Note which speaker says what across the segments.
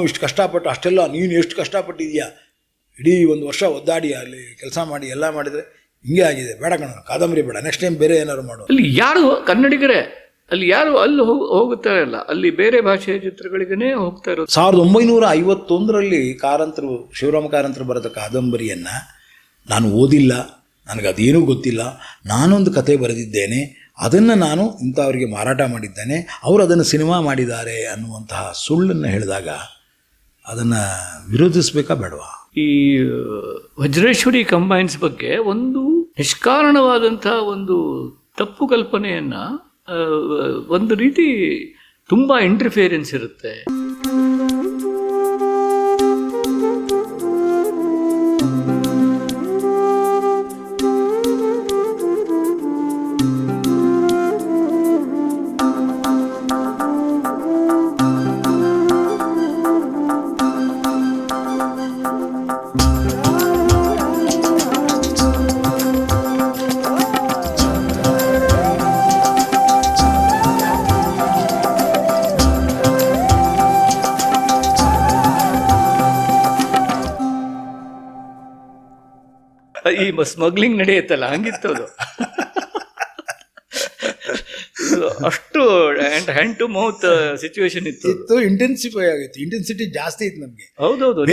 Speaker 1: ಇಷ್ಟು ಕಷ್ಟಪಟ್ಟು ಅಷ್ಟೆಲ್ಲ ನೀನು ಎಷ್ಟು ಕಷ್ಟಪಟ್ಟಿದ್ಯಾ ಇಡೀ ಒಂದು ವರ್ಷ ಒದ್ದಾಡಿ ಅಲ್ಲಿ ಕೆಲಸ ಮಾಡಿ ಎಲ್ಲ ಮಾಡಿದರೆ ಹಿಂಗೆ ಆಗಿದೆ. ಬೇಡ ಕಣ ಕಾದಂಬರಿ ಬೇಡ. ನೆಕ್ಸ್ಟ್ ಟೈಮ್ ಬೇರೆ ಏನಾದ್ರು ಮಾಡು.
Speaker 2: ಅಲ್ಲಿ ಯಾರು ಕನ್ನಡಿಗರೇ? ಅಲ್ಲಿ ಯಾರು ಅಲ್ಲಿ ಹೋಗ್ ಹೋಗುತ್ತಾ ಇಲ್ಲ ಅಲ್ಲಿ ಬೇರೆ ಭಾಷೆಯ ಚಿತ್ರಗಳಿಗೇ ಹೋಗ್ತಾ ಇರೋದು.
Speaker 1: ಸಾವಿರದ ಒಂಬೈನೂರ ಐವತ್ತೊಂದರಲ್ಲಿ ಕಾರಂತರು ಶಿವರಾಮ ಕಾರಂತರು ಬರೆದ ಕಾದಂಬರಿಯನ್ನು ನಾನು ಓದಿಲ್ಲ. ನನಗೆ ಅದೇನೂ ಗೊತ್ತಿಲ್ಲ. ನಾನೊಂದು ಕತೆ ಬರೆದಿದ್ದೇನೆ. ಅದನ್ನು ನಾನು ಇಂಥವರಿಗೆ ಮಾರಾಟ ಮಾಡಿದ್ದೇನೆ. ಅವರು ಅದನ್ನು ಸಿನಿಮಾ ಮಾಡಿದ್ದಾರೆ ಅನ್ನುವಂತಹ ಸುಳ್ಳನ್ನು ಹೇಳಿದಾಗ ಅದನ್ನು ವಿರೋಧಿಸಬೇಕಾ ಬೇಡವಾ?
Speaker 2: ಈ ವಜ್ರೇಶ್ವರಿ ಕಂಬೈನ್ಸ್ ಬಗ್ಗೆ ಒಂದು ನಿಷ್ಕಾರಣವಾದಂತಹ ಒಂದು ತಪ್ಪು ಕಲ್ಪನೆಯನ್ನ ಒಂದು ರೀತಿ ತುಂಬಾ ಇಂಟರ್ಫಿಯರೆನ್ಸ್ ಇರುತ್ತೆ. ಈ ಸ್ಮಗ್ಲಿಂಗ್ ನಡೆಯುತ್ತಲ್ಲ ಹಂಗಿತ್ತು ಅದು. ಅಷ್ಟು ಹ್ಯಾಂಡ್ ಟು ಮೌತ್ ಸಿಚುವೇಶನ್ ಇತ್ತು.
Speaker 1: ಇತ್ತು ಇಂಟೆನ್ಸಿಫೈ ಆಗಿತ್ತು. ಇಂಟೆನ್ಸಿಟಿ ಜಾಸ್ತಿ ಇತ್ತು ನಮಗೆ.
Speaker 2: ಹೌದೌದು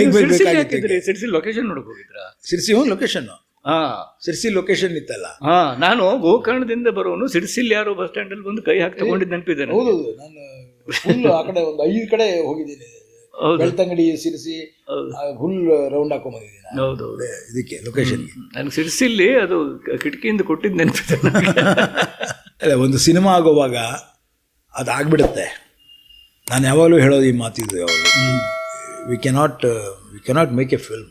Speaker 2: ಸಿರ್ಸಿ ಲೊಕೇಶನ್ ನೋಡಕ್ ಹೋಗಿದ್ರಾ?
Speaker 1: ಸಿರ್ಸಿ ಹ್ಞೂ ಲೊಕೇಶನ್
Speaker 2: ಹಾ.
Speaker 1: ಸಿರ್ಸಿ ಲೊಕೇಶನ್ ಇತ್ತಲ್ಲ.
Speaker 2: ಹಾ ನಾನು ಗೋಕರ್ಣದಿಂದ ಬರೋನು ಸಿರ್ಸಿಲ್ ಯಾರೋ ಬಸ್ ಸ್ಟ್ಯಾಂಡ್ ಅಲ್ಲಿ ಬಂದು ಕೈ ಹಾಕಿ ತಗೊಂಡಿದ್ದು ನೆನಪಿದ್ದೇನೆ.
Speaker 1: ಹೌದು ನಾನು ಆ ಕಡೆ ಒಂದು ಐದು ಕಡೆ ಹೋಗಿದ್ದೀನಿ. ಬೆಳ್ತಂಗಡಿ ಸಿರಿಸಿ
Speaker 2: ಹುಲ್
Speaker 1: ಫುಲ್ ರೌಂಡ್ ಹಾಕೊಂಡ್ಬಂದಿದ್ದೀನಿ.
Speaker 2: ಹೌದು ಹೌದು.
Speaker 1: ಇದಕ್ಕೆ ಲೊಕೇಶನ್ಗೆ
Speaker 2: ನನಗೆ ಸಿರಿಸಿಲ್ಲಿ ಅದು ಕಿಟಕಿಯಿಂದ ಕೊಟ್ಟಿದ್ದು ನೆನಪಿದೆ.
Speaker 1: ಅಲ್ಲ ಒಂದು ಸಿನಿಮಾ ಆಗೋವಾಗ ಅದು ಆಗ್ಬಿಡುತ್ತೆ ನಾನು ಯಾವಾಗಲೂ ಹೇಳೋದು ಈ ಮಾತಿದ್ದು ಯಾವಾಗಲೂ. We cannot we cannot make a film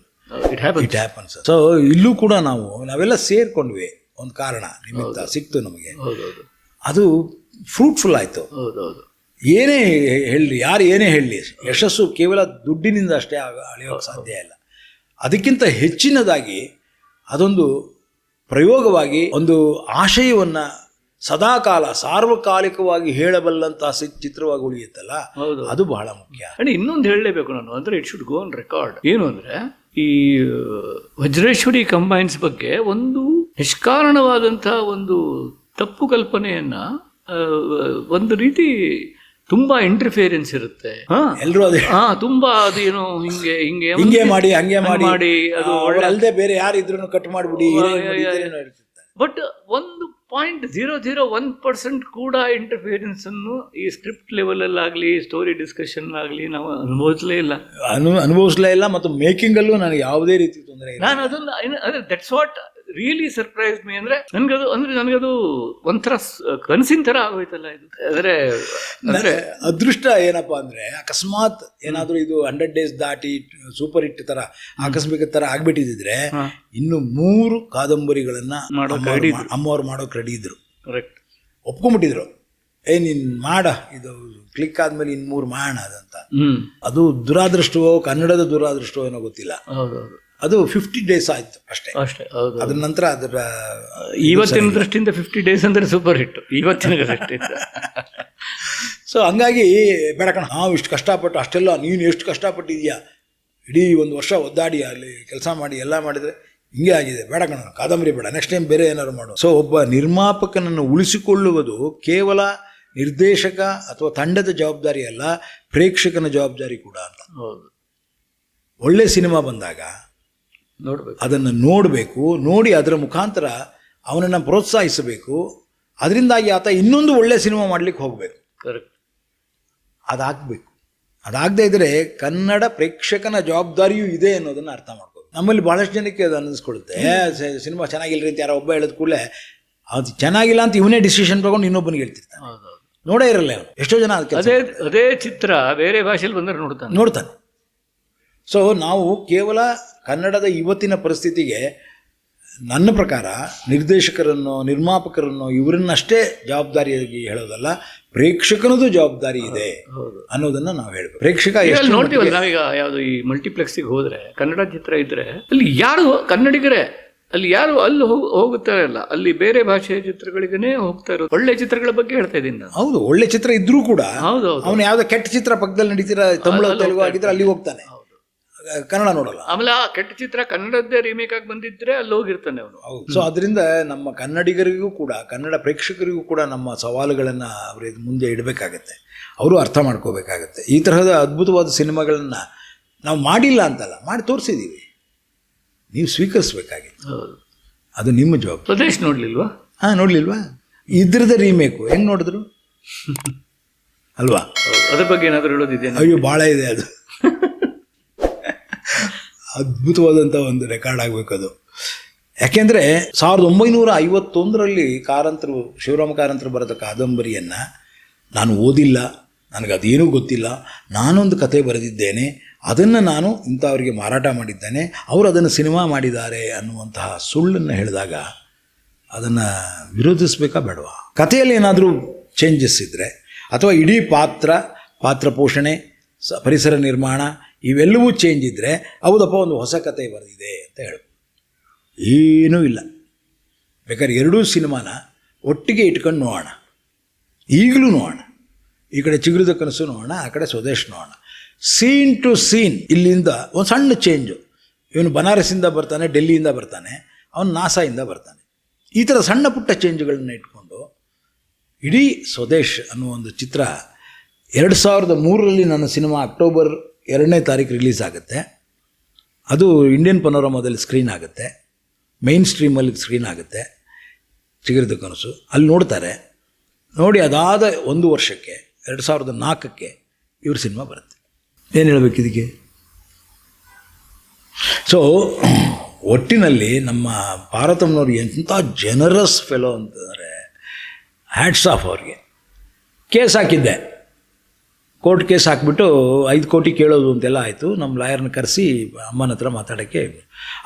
Speaker 2: it happen
Speaker 1: it happens so ಇಲ್ಲೂ ಕೂಡ ನಾವು ನಾವೆಲ್ಲ ಸೇರ್ಕೊಂಡ್ವಿ ಒಂದು ಕಾರಣ ನಿಮಿತ್ತ ಸಿಕ್ತು ನಮಗೆ. ಅದು ಫ್ರೂಟ್ಫುಲ್ ಆಯಿತು.
Speaker 2: ಹೌದೌದು
Speaker 1: ಏನೇ ಹೇಳಲಿ ಯಾರು ಏನೇ ಹೇಳಲಿ ಯಶಸ್ಸು ಕೇವಲ ದುಡ್ಡಿನಿಂದ ಅಷ್ಟೇ ಆಗ ಅಳೆಯೋಕ್ಕೆ ಸಾಧ್ಯ ಇಲ್ಲ. ಅದಕ್ಕಿಂತ ಹೆಚ್ಚಿನದಾಗಿ ಅದೊಂದು ಪ್ರಯೋಗವಾಗಿ ಒಂದು ಆಶಯವನ್ನು ಸದಾಕಾಲ ಸಾರ್ವಕಾಲಿಕವಾಗಿ ಹೇಳಬಲ್ಲಂತಹ ಸಿ- ಚಿತ್ರವಾಗಿ ಉಳಿಯುತ್ತಲ್ಲ?
Speaker 2: ಹೌದು.
Speaker 1: ಅದು ಬಹಳ ಮುಖ್ಯ.
Speaker 2: ಅಂಡ್ ಇನ್ನೊಂದು ಹೇಳಲೇಬೇಕು ನಾನು. ಅಂದರೆ it should go on record ಏನು ಅಂದರೆ ಈ ವಜ್ರೇಶ್ವರಿ ಕಂಬೈನ್ಸ್ ಬಗ್ಗೆ ಒಂದು ನಿಷ್ಕಾರಣವಾದಂತಹ ಒಂದು ತಪ್ಪು ಕಲ್ಪನೆಯನ್ನು ಒಂದು ರೀತಿ ತುಂಬಾ ಇಂಟರ್ಫಿಯರೆನ್ಸ್ ಇರುತ್ತೆ. ಹಾ.
Speaker 1: ಎಲ್ಲರೂ ಅದೇ.
Speaker 2: ಹಾ ತುಂಬಾ ಅದೇನೋ ಹಿಂಗೆ ಹಿಂಗೆ
Speaker 1: ಹಿಂಗೆ ಮಾಡಿ ಹಂಗೆ ಮಾಡಿ.
Speaker 2: ಮಾಡಿ ಅದು
Speaker 1: ಅಲ್ಲದೆ ಬೇರೆ ಯಾರು ಇದ್ರೂ ಕಟ್ ಮಾಡಿಬಿಡಿ
Speaker 2: ಬಟ್ ಒಂದು point zero zero one percent ಕೂಡ ಇಂಟರ್ಫಿಯರೆನ್ಸ್ ಅನ್ನು ಈ ಸ್ಕ್ರಿಪ್ಟ್ ಲೆವೆಲ್ ಆಗಲಿ ಸ್ಟೋರಿ ಡಿಸ್ಕಷನ್ ಆಗಲಿ ನಾವು ಅನುಭವಿಸಲೇ ಇಲ್ಲ.
Speaker 1: ಅನು ಅನುಭವಿಸ್ಲೇ ಇಲ್ಲ ಮತ್ತು ಮೇಕಿಂಗಲ್ಲೂ ನನಗೆ ಯಾವುದೇ ರೀತಿ ತೊಂದರೆ ಇಲ್ಲ.
Speaker 2: ನಾನು ಅದನ್ನ ಅಂದರೆ ಅದೇ that's what really surprise me ಅಂದ್ರೆ ನನ್ಗದು ಅಂದ್ರೆ ನನಗದು ಒಂಥರ ಕನಸಿನ ತರ ಆಗೋಯ್ತಲ್ಲ ಇದು. ಅಂದ್ರೆ ಅಂದ್ರೆ
Speaker 1: ಅದೃಷ್ಟ ಏನಪ್ಪಾ ಅಂದ್ರೆ ಅಕಸ್ಮಾತ್ ಏನಾದ್ರೂ ಇದು ಹಂಡ್ರೆಡ್ ಡೇಸ್ ದಾಟಿ ಸೂಪರ್ ಹಿಟ್ ತರ ಆಕಸ್ಮಿಕ ತರ ಆಗ್ಬಿಟ್ಟಿದ್ರೆ. ಇನ್ನು ಮೂರು ಕಾದಂಬರಿಗಳನ್ನ
Speaker 2: ಮಾಡೋ
Speaker 1: ಅಮ್ಮವ್ರು
Speaker 2: ready
Speaker 1: ಮಾ- ಅಮ್ಮವ್ರು ಮಾಡೋಕ್ ರೆಡಿ ಇದ್ರು.
Speaker 2: ಕರೆಕ್ಟ್
Speaker 1: ಒಪ್ಕೊಂಡ್ಬಿಟ್ಟಿದ್ರು. ಏ ನೀನ್ ಮಾಡ ಇದು ಕ್ಲಿಕ್ ಆದ್ಮೇಲೆ ಇನ್ ಮೂರು ಮಾಡೋಣ ಅದಂತ ಅದು ದುರಾದೃಷ್ಟವೋ ಕನ್ನಡದ ದುರಾದೃಷ್ಟವೋ ಏನೋ ಗೊತ್ತಿಲ್ಲ.
Speaker 2: ಹೌದೌದು.
Speaker 1: ಅದು ಫಿಫ್ಟಿ ಡೇಸ್ ಆಯ್ತು ಅಷ್ಟೇ.
Speaker 2: ಅಷ್ಟೇ ಹೌದು
Speaker 1: ಅದ್ರ ನಂತರ ಅದರ
Speaker 2: ಇವತ್ತಿನ ದೃಷ್ಟಿಯಿಂದ ಫಿಫ್ಟಿ ಡೇಸ್ ಅಂದ್ರೆ ಸೂಪರ್ ಹಿಟ್ ಇವತ್ತಿನ ದೃಷ್ಟಿಯಿಂದ.
Speaker 1: ಸೊ ಹಂಗಾಗಿ ಬೇಡ ಕಣ ನಾವು ಇಷ್ಟು ಕಷ್ಟಪಟ್ಟು ಅಷ್ಟೆಲ್ಲ ನೀನು ಎಷ್ಟು ಕಷ್ಟಪಟ್ಟಿದ್ಯಾ ಇಡೀ ಒಂದು ವರ್ಷ ಒದ್ದಾಡಿ ಅಲ್ಲಿ ಕೆಲಸ ಮಾಡಿ ಎಲ್ಲ ಮಾಡಿದರೆ ಹಿಂಗೆ ಆಗಿದೆ. ಬೇಡ ಕಣ ಕಾದಂಬರಿ ಬೇಡ ನೆಕ್ಸ್ಟ್ ಟೈಮ್ ಬೇರೆ ಏನಾದ್ರು ಮಾಡು. ಸೊ ಒಬ್ಬ ನಿರ್ಮಾಪಕನನ್ನು ಉಳಿಸಿಕೊಳ್ಳುವುದು ಕೇವಲ ನಿರ್ದೇಶಕ ಅಥವಾ ತಂಡದ ಜವಾಬ್ದಾರಿ ಅಲ್ಲ ಪ್ರೇಕ್ಷಕನ ಜವಾಬ್ದಾರಿ ಕೂಡ ಅಂತ ಒಳ್ಳೆ ಸಿನಿಮಾ ಬಂದಾಗ
Speaker 2: ನೋಡ್ಬೇಕು.
Speaker 1: ಅದನ್ನು ನೋಡಬೇಕು ನೋಡಿ ಅದರ ಮುಖಾಂತರ ಅವನನ್ನು ಪ್ರೋತ್ಸಾಹಿಸಬೇಕು. ಅದರಿಂದಾಗಿ ಆತ ಇನ್ನೊಂದು ಒಳ್ಳೆಯ ಸಿನಿಮಾ ಮಾಡಲಿಕ್ಕೆ ಹೋಗಬೇಕು.
Speaker 2: ಕರೆಕ್ಟ್.
Speaker 1: ಅದಾಗಬೇಕು. ಅದಾಗದೇ ಇದ್ದರೆ ಕನ್ನಡ ಪ್ರೇಕ್ಷಕನ ಜವಾಬ್ದಾರಿಯೂ ಇದೆ ಅನ್ನೋದನ್ನು ಅರ್ಥ ಮಾಡ್ಕೋಬೇಕು ನಮ್ಮಲ್ಲಿ ಭಾಳಷ್ಟು ಜನಕ್ಕೆ ಅದು ಅನ್ನಿಸ್ಕೊಳ್ಳುತ್ತೆ. ಏ, ಸಿನಿಮಾ ಚೆನ್ನಾಗಿಲ್ಲ ಅಂತ ಯಾರೋ ಒಬ್ಬ ಹೇಳಿದ ಕೂಡಲೇ ಅದು ಚೆನ್ನಾಗಿಲ್ಲ ಅಂತ ಇವನೇ ಡಿಸಿಷನ್ ತಗೊಂಡು ಇನ್ನೊಬ್ಬನಿಗೆ ಹೇಳ್ತಿರ್ತಾನೆ. ನೋಡೇ ಇರಲ್ಲ ಎಷ್ಟೋ ಜನ ಅದಕ್ಕೆ
Speaker 2: ಅದೇ ಅದೇ ಚಿತ್ರ ಬೇರೆ ಭಾಷೆಯಲ್ಲಿ ಬಂದರೆ ನೋಡ್ತಾನೆ.
Speaker 1: ನೋಡ್ತಾನೆ. ಸೊ ನಾವು ಕೇವಲ ಕನ್ನಡದ ಇವತ್ತಿನ ಪರಿಸ್ಥಿತಿಗೆ ನನ್ನ ಪ್ರಕಾರ ನಿರ್ದೇಶಕರನ್ನು ನಿರ್ಮಾಪಕರನ್ನು ಇವರನ್ನಷ್ಟೇ ಜವಾಬ್ದಾರಿಯಾಗಿ ಹೇಳೋದಲ್ಲ ಪ್ರೇಕ್ಷಕನದು ಜವಾಬ್ದಾರಿ ಇದೆ ಅನ್ನೋದನ್ನ ನಾವು ಹೇಳ್ಬೋದು ಪ್ರೇಕ್ಷಕ
Speaker 2: ನೋಡ್ತೀವಲ್ಲ ನಾವೀಗ ಯಾವುದು ಈ ಮಲ್ಟಿಪ್ಲೆಕ್ಸಿಗೆ ಹೋದ್ರೆ ಕನ್ನಡ ಚಿತ್ರ ಇದ್ರೆ ಅಲ್ಲಿ ಯಾರು ಕನ್ನಡಿಗರೇ? ಅಲ್ಲಿ ಯಾರು ಅಲ್ಲಿ ಹೋಗುತ್ತಾರೆ ಅಲ್ಲ ಅಲ್ಲಿ ಬೇರೆ ಭಾಷೆಯ ಚಿತ್ರಗಳಿಗೇ ಹೋಗ್ತಾ ಇರೋದು. ಒಳ್ಳೆ ಚಿತ್ರಗಳ ಬಗ್ಗೆ ಹೇಳ್ತಾ ಇದ್ದೀನಿ ನಾನು.
Speaker 1: ಹೌದು ಒಳ್ಳೆ ಚಿತ್ರ ಇದ್ರೂ ಕೂಡ
Speaker 2: ಹೌದು
Speaker 1: ಅವನು ಯಾವ್ದೋ ಕೆಟ್ಟ ಚಿತ್ರ ಪಕ್ಕದಲ್ಲಿ ನಡೀತಿರ ತಮಿಳು ತೆಲುಗು ಆಗಿದ್ರೆ ಅಲ್ಲಿ ಹೋಗ್ತಾನೆ. ಕನ್ನಡ ನೋಡಲ್ಲ.
Speaker 2: ಆಮೇಲೆ ಆ ಕೆಟ್ಟ ಚಿತ್ರ ಕನ್ನಡದ್ದೇ ರೀಮೇಕ್ ಆಗಿ ಬಂದಿದ್ರೆ ಅಲ್ಲಿ ಹೋಗಿರ್ತಾನೆ ಅವನು.
Speaker 1: ಸೊ ಅದರಿಂದ ನಮ್ಮ ಕನ್ನಡಿಗರಿಗೂ ಕೂಡ ಕನ್ನಡ ಪ್ರೇಕ್ಷಕರಿಗೂ ಕೂಡ ನಮ್ಮ ಸವಾಲುಗಳನ್ನು ಅವ್ರ ಮುಂದೆ ಇಡಬೇಕಾಗತ್ತೆ. ಅವರು ಅರ್ಥ ಮಾಡ್ಕೋಬೇಕಾಗತ್ತೆ. ಈ ತರಹದ ಅದ್ಭುತವಾದ ಸಿನಿಮಾಗಳನ್ನು ನಾವು ಮಾಡಿಲ್ಲ ಅಂತಲ್ಲ ಮಾಡಿ ತೋರಿಸಿದ್ದೀವಿ ನೀವು ಸ್ವೀಕರಿಸ್ಬೇಕಾಗಿತ್ತು.
Speaker 2: ಹೌದು.
Speaker 1: ಅದು ನಿಮ್ಮ ಜವಾಬ್ದಾರಿ
Speaker 2: ಸ್ವದೇಶ್ ನೋಡ್ಲಿಲ್ವಾ?
Speaker 1: ಹಾಂ ನೋಡಲಿಲ್ವಾ? ಇದ್ರದ ರೀಮೇಕು ಹೆಂಗೆ ನೋಡಿದ್ರು? ಅಲ್ವಾ?
Speaker 2: ಹೌದು. ಅದ್ರ ಬಗ್ಗೆ ಏನಾದರೂ ಹೇಳೋದಿದೆ
Speaker 1: ಅಯ್ಯೋ ಭಾಳ ಇದೆ ಅದು. ಅದ್ಭುತವಾದಂಥ ಒಂದು ರೆಕಾರ್ಡ್ ಆಗಬೇಕು ಅದು ಯಾಕೆಂದರೆ ಸಾವಿರದ ಒಂಬೈನೂರ ಐವತ್ತೊಂದರಲ್ಲಿ ಕಾರಂತರು, ಶಿವರಾಮ ಕಾರಂತರು ಬರೆದ ಕಾದಂಬರಿಯನ್ನು ನಾನು ಓದಿಲ್ಲ, ನನಗೆ ಅದೇನೂ ಗೊತ್ತಿಲ್ಲ. ನಾನೊಂದು ಕತೆ ಬರೆದಿದ್ದೇನೆ, ಅದನ್ನು ನಾನು ಇಂಥವರಿಗೆ ಮಾರಾಟ ಮಾಡಿದ್ದೇನೆ, ಅವರು ಅದನ್ನು ಸಿನಿಮಾ ಮಾಡಿದ್ದಾರೆ ಅನ್ನುವಂತಹ ಸುಳ್ಳನ್ನು ಹೇಳಿದಾಗ ಅದನ್ನು ವಿರೋಧಿಸಬೇಕಾ ಬೇಡವಾ? ಕಥೆಯಲ್ಲಿ ಏನಾದರೂ ಚೇಂಜಸ್ ಇದ್ದರೆ ಅಥವಾ ಇಡೀ ಪಾತ್ರ ಪಾತ್ರ ಪೋಷಣೆ ಪರಿಸರ ನಿರ್ಮಾಣ ಇವೆಲ್ಲವೂ ಚೇಂಜ್ ಇದ್ದರೆ ಹೌದಪ್ಪ, ಒಂದು ಹೊಸ ಕತೆ ಬರೆದಿದೆ ಅಂತ ಹೇಳು. ಏನೂ ಇಲ್ಲ. ಬೇಕಾದ್ರೆ ಎರಡೂ ಸಿನಿಮಾನ ಒಟ್ಟಿಗೆ ಇಟ್ಕೊಂಡು ನೋಡೋಣ. ಈಗಲೂ ನೋಡೋಣ. ಈ ಕಡೆ ಚಿಗುರಿದ ಕನಸು ನೋಡೋಣ, ಆ ಕಡೆ ಸ್ವದೇಶ್ ನೋಡೋಣ. ಸೀನ್ ಟು ಸೀನ್ ಇಲ್ಲಿಂದ ಒಂದು ಸಣ್ಣ ಚೇಂಜು ಇವನು ಬನಾರಸಿಂದ ಬರ್ತಾನೆ, ಡೆಲ್ಲಿಯಿಂದ ಬರ್ತಾನೆ, ಅವನು ನಾಸಾಯಿಂದ ಬರ್ತಾನೆ. ಈ ಥರ ಸಣ್ಣ ಪುಟ್ಟ ಚೇಂಜ್ಗಳನ್ನ ಇಟ್ಕೊಂಡು ಇಡೀ ಸ್ವದೇಶ್ ಅನ್ನೋ ಒಂದು ಚಿತ್ರ ಎರಡು ಸಾವಿರದ ಮೂರರಲ್ಲಿ ನನ್ನ ಸಿನಿಮಾ ಅಕ್ಟೋಬರ್ ಎರಡನೇ ತಾರೀಕು ರಿಲೀಸ್ ಆಗುತ್ತೆ. ಅದು ಇಂಡಿಯನ್ ಪನೋರಮಾದಲ್ಲಿ ಸ್ಕ್ರೀನ್ ಆಗುತ್ತೆ. ಮೈನ್ ಸ್ಟ್ರೀಮಲ್ಲಿ ಸ್ಕ್ರೀನ್ ಆಗುತ್ತೆ. ಚಿಗಿರಿದ ಕನಸು. ಅಲ್ಲಿ ನೋಡ್ತಾರೆ. ನೋಡಿ ಅದಾದ ಒಂದು ವರ್ಷಕ್ಕೆ, ಎರಡು ಸಾವಿರದ ನಾಲ್ಕಕ್ಕೆ ಇವ್ರ ಸಿನಿಮಾ ಬರುತ್ತೆ. ಏನು ಹೇಳಬೇಕು ಇದಕ್ಕೆ? ಸೊ ಒಟ್ಟಿನಲ್ಲಿ ನಮ್ಮ ಭಾರತಮ್ನವ್ರು ಎಂಥ ಜನರಸ್ ಫೆಲೋ ಅಂತಂದರೆ ಹ್ಯಾಟ್ಸ್ ಆಫ್ ಅವ್ರಿಗೆ. ಕೇಸ್ ಹಾಕಿದ್ದೆ. ಕೋರ್ಟ್ ಕೇಸ್ ಹಾಕ್ಬಿಟ್ಟು ಐದು ಕೋಟಿ ಕೇಳೋದು ಅಂತೆಲ್ಲ ಆಯಿತು. ನಮ್ಮ ಲಾಯರ್ನ ಕರೆಸಿ ಅಮ್ಮನ ಹತ್ರ ಮಾತಾಡೋಕ್ಕೆ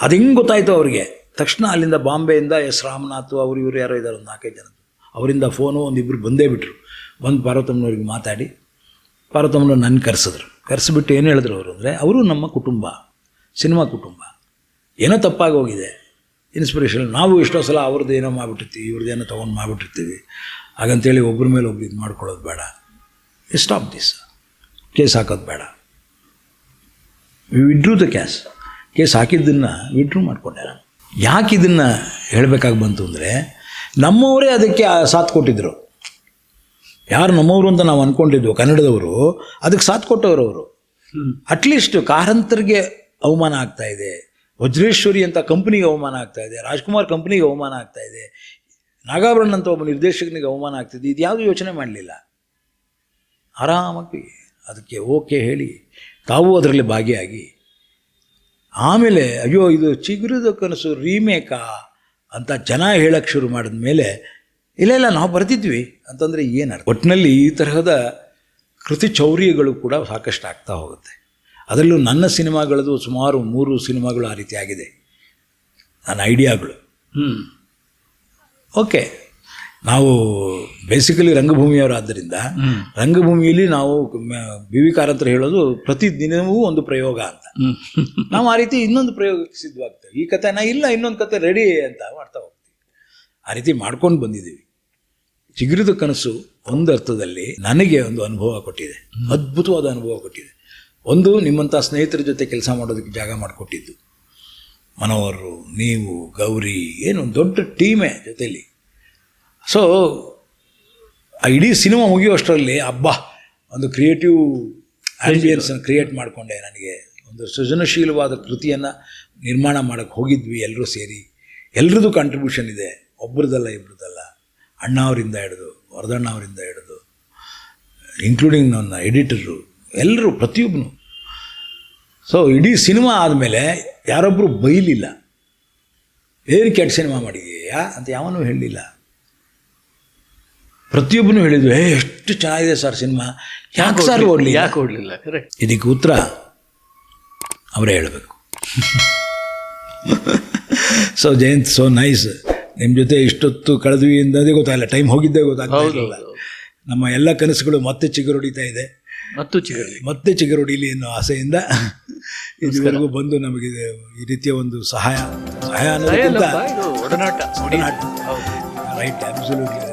Speaker 1: ಅದು ಹೆಂಗೆ ಗೊತ್ತಾಯಿತು ಅವ್ರಿಗೆ? ತಕ್ಷಣ ಅಲ್ಲಿಂದ ಬಾಂಬೆಯಿಂದ ಎಸ್ ರಾಮನಾಥ್ ಅವರು ಇವರು ಯಾರೋ ಇದ್ದಾರೆ ಒಂದು ನಾಲ್ಕೈದು ಜನ ಅವರಿಂದ ಫೋನು ಒಂದಿಬ್ಬರು ಬಂದೇ ಬಿಟ್ಟರು ಬಂದು ಪಾರ್ವತಮ್ಮನವ್ರಿಗೆ ಮಾತಾಡಿ. ಪಾರ್ವತಮ್ಮನವ್ರು ನನ್ನ ಕರೆಸಿದ್ರು. ಕರೆಸಿಬಿಟ್ಟು ಏನು ಹೇಳಿದ್ರು ಅವರು ಅಂದರೆ, ಅವರು ನಮ್ಮ ಕುಟುಂಬ. ಸಿನಿಮಾ ಕುಟುಂಬ. ಏನೋ ತಪ್ಪಾಗಿ ಹೋಗಿದೆ ಇನ್ಸ್ಪಿರೇಷನ್. ನಾವು ಎಷ್ಟೋ ಸಲ ಅವ್ರದ್ದು ಏನೋ ಮಾಡಿಬಿಟ್ಟಿರ್ತೀವಿ, ಇವ್ರದ್ದು ಏನೋ ತೊಗೊಂಡು ಮಾಡಿಬಿಟ್ಟಿರ್ತೀವಿ. ಹಾಗಂತೇಳಿ ಒಬ್ಬರ ಮೇಲೆ ಒಬ್ರು ಇದು ಮಾಡ್ಕೊಳ್ಳೋದು ಬೇಡ. ಸ್ಟಾಪ್ ದಿಸ್ ಕೇಸ್ ಹಾಕೋದು ಬೇಡ. ವಿಡ್ರೂ ದ ಕ್ಯಾಸ್ ಕೇಸ್ ಹಾಕಿದ್ದನ್ನು ವಿಡ್ರೂ ಮಾಡಿಕೊಂಡೆ ನಾನು. ಯಾಕೆ ಇದನ್ನು ಹೇಳಬೇಕಾಗಿ ಬಂತು ಅಂದರೆ, ನಮ್ಮವರೇ ಅದಕ್ಕೆ ಸಾಥ್ ಕೊಟ್ಟಿದ್ದರು ಯಾರು ನಮ್ಮವರು ಅಂತ ನಾವು ಅಂದ್ಕೊಂಡಿದ್ವು ಕನ್ನಡದವರು, ಅದಕ್ಕೆ ಸಾಥ್ ಕೊಟ್ಟವರು ಅವರು. ಅಟ್ಲೀಸ್ಟ್ ಕಾರಂತರಿಗೆ ಅವಮಾನ ಆಗ್ತಾ ಇದೆ. ವಜ್ರೇಶ್ವರಿ ಅಂತ ಕಂಪ್ನಿಗೆ ಅವಮಾನ ಆಗ್ತಾ ಇದೆ. ರಾಜ್ಕುಮಾರ್ ಕಂಪ್ನಿಗೆ ಅವಮಾನ ಆಗ್ತಾ ಇದೆ. ನಾಗಾಭರಣ ಅಂತ ಒಬ್ಬ ನಿರ್ದೇಶಕನಿಗೆ ಅವಮಾನ ಆಗ್ತಿದೆ. ಇದು ಯಾವುದು ಯೋಚನೆ ಮಾಡಲಿಲ್ಲ. ಆರಾಮಾಗಿ ಅದಕ್ಕೆ ಓಕೆ ಹೇಳಿ ತಾವು ಅದರಲ್ಲಿ ಭಾಗಿಯಾಗಿ. ಆಮೇಲೆ ಅಯ್ಯೋ ಇದು ಚಿಗುರಿದ ಕನಸು ರೀಮೇಕಾ ಅಂತ ಜನ ಹೇಳಕ್ಕೆ ಶುರು ಮಾಡಿದ ಮೇಲೆ ಇಲ್ಲ ಇಲ್ಲ ನಾವು ಬರ್ತಿದ್ವಿ ಅಂತಂದರೆ ಏನರ್ಥ ಒಟ್ಟಿನಲ್ಲಿ ಈ ತರಹದ ಕೃತಿ ಚೌರ್ಯಗಳು ಕೂಡ ಸಾಕಷ್ಟು ಆಗ್ತಾ ಹೋಗುತ್ತೆ. ಅದರಲ್ಲೂ ನನ್ನ ಸಿನಿಮಾಗಳದು ಸುಮಾರು ಮೂರು ಸಿನಿಮಾಗಳು ಆ ರೀತಿ ಆಗಿದೆ. ನನ್ನ ಐಡಿಯಾಗಳು.
Speaker 2: ಹ್ಞೂ
Speaker 1: ಓಕೆ. ನಾವು ಬೇಸಿಕಲಿ ರಂಗಭೂಮಿಯವರಾದ್ದರಿಂದ ರಂಗಭೂಮಿಯಲ್ಲಿ ನಾವು ಬಿ ವಿ ಕಾರಂತರು ಹೇಳೋದು ಪ್ರತಿದಿನವೂ ಒಂದು ಪ್ರಯೋಗ ಅಂತ. ನಾವು ಆ ರೀತಿ ಇನ್ನೊಂದು ಪ್ರಯೋಗಕ್ಕೆ ಸಿದ್ಧವಾಗ್ತೇವೆ. ಈ ಕಥೆನ ಇಲ್ಲ ಇನ್ನೊಂದು ಕತೆ ರೆಡಿ ಅಂತ ಮಾಡ್ತಾ ಹೋಗ್ತೀವಿ. ಆ ರೀತಿ ಮಾಡ್ಕೊಂಡು ಬಂದಿದ್ದೀವಿ. ಚಿಗುರಿದ ಕನಸು ಒಂದು ಅರ್ಥದಲ್ಲಿ ನನಗೆ ಒಂದು ಅನುಭವ ಕೊಟ್ಟಿದೆ. ಅದ್ಭುತವಾದ ಅನುಭವ ಕೊಟ್ಟಿದೆ. ಒಂದು ನಿಮ್ಮಂಥ ಸ್ನೇಹಿತರ ಜೊತೆ ಕೆಲಸ ಮಾಡೋದಕ್ಕೆ ಜಾಗ ಮಾಡಿಕೊಟ್ಟಿದ್ದು. ಮನೋಹರು ನೀವು ಗೌರಿ ಏನು ದೊಡ್ಡ ಟೀಮೇ ಜೊತೆಲಿ. ಸೊ ಆ ಇಡೀ ಸಿನಿಮಾ ಮುಗಿಯುವಷ್ಟರಲ್ಲಿ ಅಬ್ಬಾ, ಒಂದು ಕ್ರಿಯೇಟಿವ್ ಆಂಬಿಯನ್ಸನ್ನು ಕ್ರಿಯೇಟ್ ಮಾಡಿಕೊಂಡೆ ನನಗೆ. ಒಂದು ಸೃಜನಶೀಲವಾದ ಕೃತಿಯನ್ನು ನಿರ್ಮಾಣ ಮಾಡೋಕ್ಕೆ ಹೋಗಿದ್ವಿ ಎಲ್ಲರೂ ಸೇರಿ. ಎಲ್ರದ್ದು ಕಾಂಟ್ರಿಬ್ಯೂಷನ್ ಇದೆ, ಒಬ್ರದ್ದಲ್ಲ, ಇಬ್ರದ್ದಲ್ಲ. ಅಣ್ಣ ಅವರಿಂದ ಹಿಡಿದು, ವರದಣ್ಣ ಅವರಿಂದ ಹಿಡಿದು ಇನ್ಕ್ಲೂಡಿಂಗ್ ನನ್ನ ಎಡಿಟರು ಎಲ್ಲರೂ ಪ್ರತಿಯೊಬ್ಬನು ಸೊ ಇಡೀ ಸಿನಿಮಾ ಆದಮೇಲೆ ಯಾರೊಬ್ಬರು ಬೈಲಿಲ್ಲ. ಏನು ಕೆಟ್ಟ ಸಿನಿಮಾ ಮಾಡಿದೆಯಾ? ಅಂತ ಯಾವನೂ ಹೇಳಲಿಲ್ಲ ಪ್ರತಿಯೊಬ್ಬನು ಹೇಳಿದ್ರು ಏ ಎಷ್ಟು ಚೆನ್ನಾಗಿದೆ ಸರ್ ಸಿನಿಮಾ. ಯಾಕೆ ಸರ್ ಓಡಲಿ
Speaker 2: ಯಾಕೆ ಓಡಲಿಲ್ಲ ಕರೆಕ್ಟ್
Speaker 1: ಇದಕ್ಕೆ ಉತ್ತರ ಅವರೇ ಹೇಳಬೇಕು. ಸೊ ಜಯಂತ್ ಸೊ ನೈಸ್ ನಿಮ್ಮ ಜೊತೆ ಇಷ್ಟೊತ್ತು ಕಳೆದ್ವಿ ಅಂದದೇ ಗೊತ್ತಾಗಲ್ಲ ಟೈಮ್ ಹೋಗಿದ್ದೇ ಗೊತ್ತಾಗ್ತಾ ಇರಲಿಲ್ಲ. ನಮ್ಮ ಎಲ್ಲ ಕನಸುಗಳು ಮತ್ತೆ ಚಿಗುರೊಡಿತಾ ಇದೆ.
Speaker 2: ಮತ್ತು ಚಿಗರ್ಲಿ
Speaker 1: ಮತ್ತೆ ಚಿಗುರೊಡಿಲಿ ಅನ್ನೋ ಆಸೆಯಿಂದ ಇದುವರೆಗೂ ಬಂದು ನಮಗೆ ಈ ರೀತಿಯ ಒಂದು ಸಹಾಯ ಸಹಾಯ ಅನ್ನೋದಕ್ಕಿಂತ
Speaker 2: ಒಡನಾಟ.
Speaker 1: Right absolutely